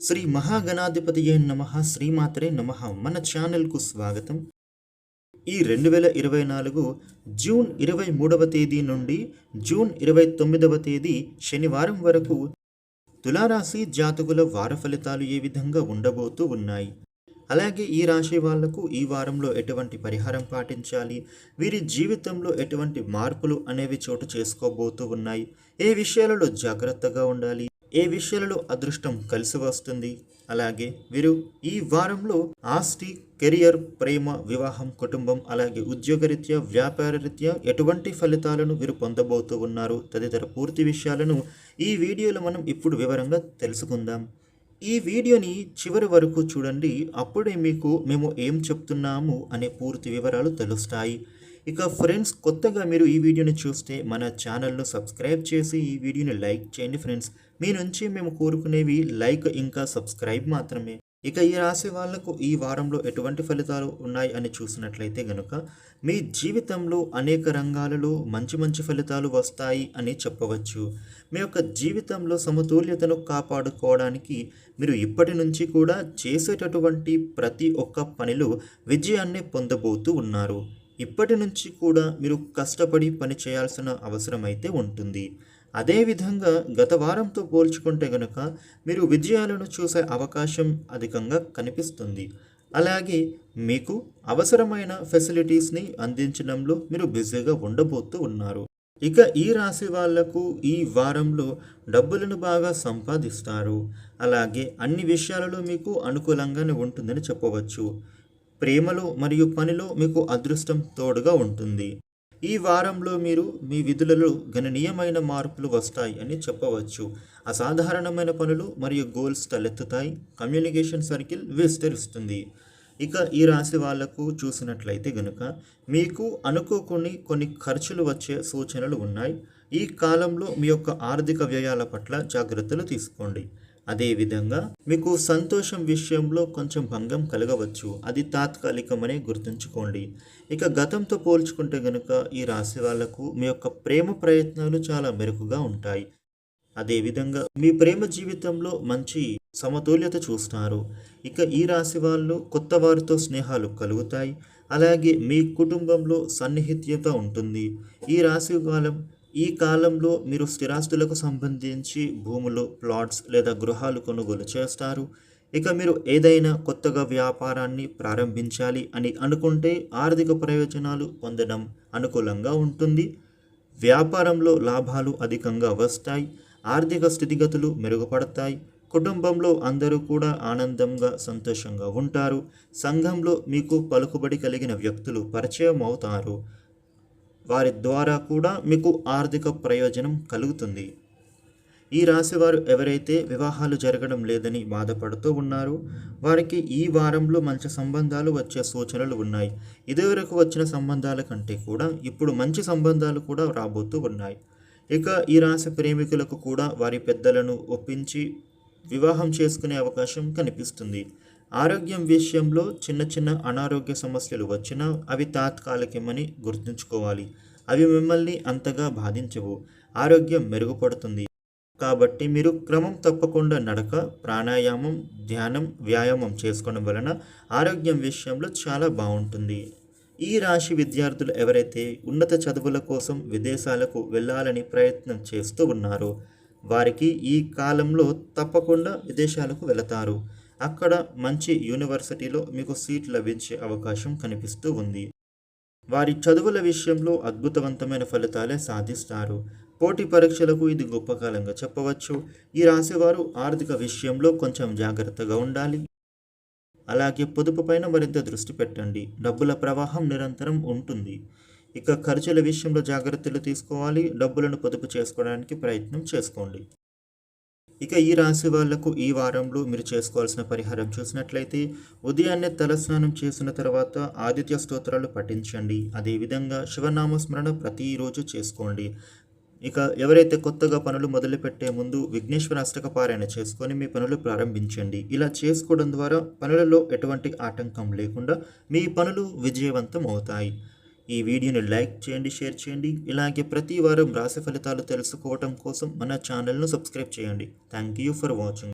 శ్రీ మహాగణాధిపతియే నమ? శ్రీమాత్రే నమ. మన ఛానల్కు స్వాగతం. ఈ రెండు వేల ఇరవై నాలుగు జూన్ ఇరవై మూడవ తేదీ నుండి జూన్ ఇరవై తొమ్మిదవ తేదీ శనివారం వరకు తులారాశి జాతకుల వార ఫలితాలు ఏ విధంగా ఉండబోతూ ఉన్నాయి? అలాగే ఈ రాశి వాళ్ళకు ఈ వారంలో ఎటువంటి పరిహారం పాటించాలి? వీరి జీవితంలో ఎటువంటి మార్పులు అనేవి చోటు చేసుకోబోతూ ఉన్నాయి? ఏ విషయాలలో జాగ్రత్తగా ఉండాలి? ఏ విషయాలలో అదృష్టం కలిసి వస్తుంది? అలాగే వీరు ఈ వారంలో ఆస్తి కెరియర్ ప్రేమ వివాహం కుటుంబం అలాగే ఉద్యోగరీత్యా వ్యాపార రీత్యా ఎటువంటి ఫలితాలను వీరు పొందబోతూ ఉన్నారు తదితర పూర్తి విషయాలను ఈ వీడియోలో మనం ఇప్పుడు వివరంగా తెలుసుకుందాం. ఈ వీడియోని చివరి వరకు చూడండి. అప్పుడే మీకు మేము ఏం చెప్తున్నాము అనే పూర్తి వివరాలు తెలుస్తాయి. ఇక ఫ్రెండ్స్ కొత్తగా మీరు ఈ వీడియోని చూస్తే మన ఛానల్ను సబ్స్క్రైబ్ చేసి ఈ వీడియోని లైక్ చేయండి ఫ్రెండ్స్. మీ నుంచి మేము కోరుకునేవి లైక్ ఇంకా సబ్స్క్రైబ్ మాత్రమే. ఇక ఈ రాశి వాళ్ళకు ఈ వారంలో ఎటువంటి ఫలితాలు ఉన్నాయి అని చూసినట్లయితే గనుక మీ జీవితంలో అనేక రంగాలలో మంచి మంచి ఫలితాలు వస్తాయి అని చెప్పవచ్చు. మీ యొక్క జీవితంలో సమతుల్యతను కాపాడుకోవడానికి మీరు ఇప్పటి నుంచి కూడా చేసేటటువంటి ప్రతి ఒక్క పనిలో విజయాన్ని పొందబోతూ ఉన్నారు. ఇప్పటి నుంచి కూడా మీరు కష్టపడి పని చేయాల్సిన అవసరం అయితే ఉంటుంది అదేవిధంగా గత వారంతో పోల్చుకుంటే గనుక మీరు విజయాలను చూసే అవకాశం అధికంగా కనిపిస్తుంది. అలాగే మీకు అవసరమైన ఫెసిలిటీస్ని అందించడంలో మీరు బిజీగా ఉండబోతూ ఉన్నారు. ఇక ఈ రాశి వాళ్ళకు ఈ వారంలో డబ్బులను బాగా సంపాదిస్తారు. అలాగే అన్ని విషయాలలో మీకు అనుకూలంగానే ఉంటుందని చెప్పవచ్చు. ప్రేమలో మరియు పనిలో మీకు అదృష్టం తోడుగా ఉంటుంది. ఈ వారంలో మీరు మీ విధులలో గణనీయమైన మార్పులు వస్తాయి అని చెప్పవచ్చు. అసాధారణమైన పనులు మరియు గోల్స్ తలెత్తుతాయి. కమ్యూనికేషన్ సర్కిల్ విస్తరిస్తుంది. ఇక ఈ రాశి వాళ్ళకు చూసినట్లయితే గనుక మీకు అనుకోకుని కొన్ని ఖర్చులు వచ్చే సూచనలు ఉన్నాయి. ఈ కాలంలో మీ యొక్క ఆర్థిక వ్యయాల పట్ల జాగ్రత్తలు తీసుకోండి. అదేవిధంగా మీకు సంతోషం విషయంలో కొంచెం భంగం కలగవచ్చు. అది తాత్కాలికమనే గుర్తుంచుకోండి. ఇక గతంతో పోల్చుకుంటే గనుక ఈ రాశి వాళ్ళకు మీ యొక్క ప్రేమ ప్రయత్నాలు చాలా మెరుకుగా ఉంటాయి. అదేవిధంగా మీ ప్రేమ జీవితంలో మంచి సమతుల్యత చూస్తారు. ఇక ఈ రాశి వాళ్ళు కొత్త వారితో స్నేహాలు కలుగుతాయి. అలాగే మీ కుటుంబంలో సన్నిహిత్యత ఉంటుంది. ఈ రాశి కాలం ఈ కాలంలో మీరు స్థిరాస్తులకు సంబంధించి భూములు ప్లాట్స్ లేదా గృహాలు కొనుగోలు చేస్తారు. ఇక మీరు ఏదైనా కొత్తగా వ్యాపారాన్ని ప్రారంభించాలి అని అనుకుంటే ఆర్థిక ప్రయోజనాలు పొందడం అనుకూలంగా ఉంటుంది. వ్యాపారంలో లాభాలు అధికంగా వస్తాయి ఆర్థిక స్థితిగతులు మెరుగుపడతాయి కుటుంబంలో అందరూ కూడా ఆనందంగా సంతోషంగా ఉంటారు. సంఘంలో మీకు పలుకుబడి కలిగిన వ్యక్తులు పరిచయం అవుతారు. వారి ద్వారా కూడా మీకు ఆర్థిక ప్రయోజనం కలుగుతుంది. ఈ రాశివారు ఎవరైతే వివాహాలు జరగడం లేదని బాధపడుతూ ఉన్నారో వారికి ఈ వారంలో మంచి సంబంధాలు వచ్చే సూచనలు ఉన్నాయి. ఇదివరకు వచ్చిన సంబంధాల కంటే కూడా ఇప్పుడు మంచి సంబంధాలు కూడా రాబోతూ ఉన్నాయి. ఇక ఈ రాశి ప్రేమికులకు కూడా వారి పెద్దలను ఒప్పించి వివాహం చేసుకునే అవకాశం కనిపిస్తుంది. ఆరోగ్యం విషయంలో చిన్న చిన్న అనారోగ్య సమస్యలు వచ్చినా అవి తాత్కాలికమని గుర్తుంచుకోవాలి. అవి మిమ్మల్ని అంతగా బాధించవు. ఆరోగ్యం మెరుగుపడుతుంది. కాబట్టి మీరు క్రమం తప్పకుండా నడక ప్రాణాయామం ధ్యానం వ్యాయామం చేసుకోవడం వలన ఆరోగ్యం విషయంలో చాలా బాగుంటుంది. ఈ రాశి విద్యార్థులు ఎవరైతే ఉన్నత చదువుల కోసం విదేశాలకు వెళ్ళాలని ప్రయత్నం చేస్తూ ఉన్నారో వారికి ఈ కాలంలో తప్పకుండా విదేశాలకు వెళతారు. అక్కడ మంచి యూనివర్సిటీలో మీకు సీట్ లభించే అవకాశం కనిపిస్తూ ఉంది. వారి చదువుల విషయంలో అద్భుతవంతమైన ఫలితాలే సాధిస్తారు. పోటీ పరీక్షలకు ఇది గొప్ప కాలంగా చెప్పవచ్చు. ఈ రాసేవారు ఆర్థిక విషయంలో కొంచెం జాగ్రత్తగా ఉండాలి. అలాగే పొదుపు పైన మరింత దృష్టి పెట్టండి. డబ్బుల ప్రవాహం నిరంతరం ఉంటుంది. ఇక ఖర్చుల విషయంలో జాగ్రత్తలు తీసుకోవాలి. డబ్బులను పొదుపు చేసుకోవడానికి ప్రయత్నం చేసుకోండి. ఇక ఈ రాశి వాళ్ళకు ఈ వారంలో మీరు చేసుకోవాల్సిన పరిహారం చూసినట్లయితే ఉదయాన్నే తలస్నానం చేసిన తర్వాత ఆదిత్య స్తోత్రాలు పఠించండి. అదేవిధంగా శివనామ స్మరణ ప్రతిరోజు చేసుకోండి. ఇక ఎవరైతే కొత్తగా పనులు మొదలుపెట్టే ముందు విఘ్నేశ్వర అష్టక పారాయణ చేసుకొని మీ పనులు ప్రారంభించండి. ఇలా చేసుకోవడం ద్వారా పనులలో ఎటువంటి ఆటంకం లేకుండా మీ పనులు విజయవంతం అవుతాయి ఈ వీడియోని లైక్ చేయండి షేర్ చేయండి. ఇలాగే ప్రతి వారం రాశి ఫలితాలు తెలుసుకోవటం కోసం మన ఛానల్ను సబ్స్క్రైబ్ చేయండి. Thank you for watching